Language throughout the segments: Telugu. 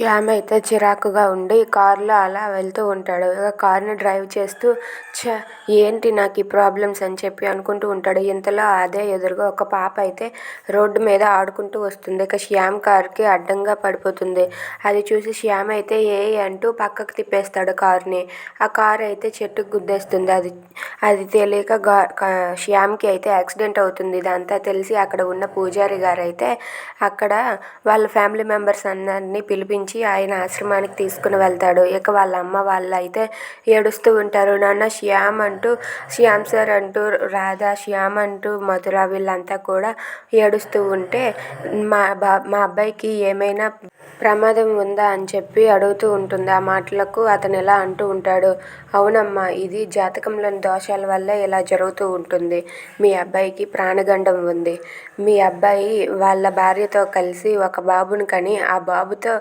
శ్యామ్ అయితే చిరాకుగా ఉండి కారులో అలా వెళ్తూ ఉంటాడు. ఇక కార్ని డ్రైవ్ చేస్తూ ఛ ఏంటి నాకు ఈ ప్రాబ్లమ్స్ అని చెప్పి అనుకుంటూ ఉంటాడు. ఇంతలో అదే ఎదురుగా ఒక పాప అయితే రోడ్డు మీద ఆడుకుంటూ వస్తుంది. ఇక శ్యామ్ కార్కి అడ్డంగా పడిపోతుంది. అది చూసి శ్యామ్ అయితే ఏ అంటూ పక్కకు తిప్పేస్తాడు కార్ని. ఆ కార్ అయితే చెట్టుకు గుద్దేస్తుంది. అది అది తెలియక గా శ్యామ్కి అయితే యాక్సిడెంట్ అవుతుంది. ఇదంతా తెలిసి అక్కడ ఉన్న పూజారి గారు అయితే అక్కడ వాళ్ళ ఫ్యామిలీ మెంబర్స్ అందరినీ పిలిపించి ఆయన ఆశ్రమానికి తీసుకుని వెళ్తాడు. ఇక వాళ్ళ అమ్మ వాళ్ళు అయితే ఏడుస్తూ ఉంటారు. నాన్న శ్యామ్ అంటూ శ్యామ్ సార్ అంటూ రాధా శ్యామ్ అంటూ మధుర వీళ్ళంతా కూడా ఏడుస్తూ ఉంటే మా బా మా అబ్బాయికి ఏమైనా ప్రమాదం ఉందా అని చెప్పి అడుగుతూ ఉంటుంది. ఆ మాటలకు అతను ఎలా అంటూ ఉంటాడు? అవునమ్మా ఇది జాతకంలోని దోషాల వల్ల ఇలా జరుగుతూ ఉంటుంది. మీ అబ్బాయికి ప్రాణగండం ఉంది. మీ అబ్బాయి వాళ్ళ భార్యతో కలిసి ఒక బాబుని కని ఆ బాబుతో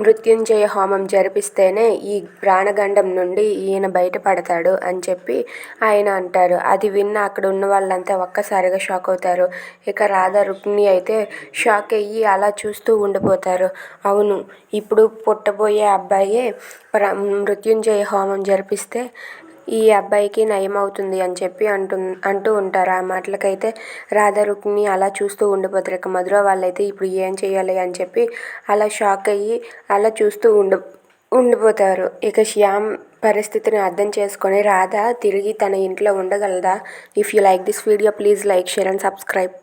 మృత్యుంజయ హోమం జరిపిస్తేనే ఈ ప్రాణగండం నుండి ఈయన బయటపడతాడు అని చెప్పి ఆయన అంటారు. అది విన్న అక్కడ ఉన్న వాళ్ళంతా ఒక్కసారిగా షాక్ అవుతారు. ఇక రాధా రుక్మిణి అయితే షాక్ అయ్యి అలా చూస్తూ ఉండిపోతారు. అవును. ఇప్పుడు పుట్టబోయే అబ్బాయే ప్ర మృత్యుంజయ హోమం జరిపిస్తే ఈ అబ్బాయికి నయం అవుతుంది అని చెప్పి అంటు అంటూ ఉంటారు. ఆ మాటలకైతే రాధా రుక్మిణి అలా చూస్తూ ఉండిపోతారు. ఇక మధుర వాళ్ళైతే ఇప్పుడు ఏం చేయాలి అని చెప్పి అలా షాక్ అయ్యి అలా చూస్తూ ఉండి ఉండిపోతారు. ఇక శ్యామ్ పరిస్థితిని అర్థం చేసుకొని రాధ తిరిగి తన ఇంట్లో ఉండగలదా? If you like this video please like share and subscribe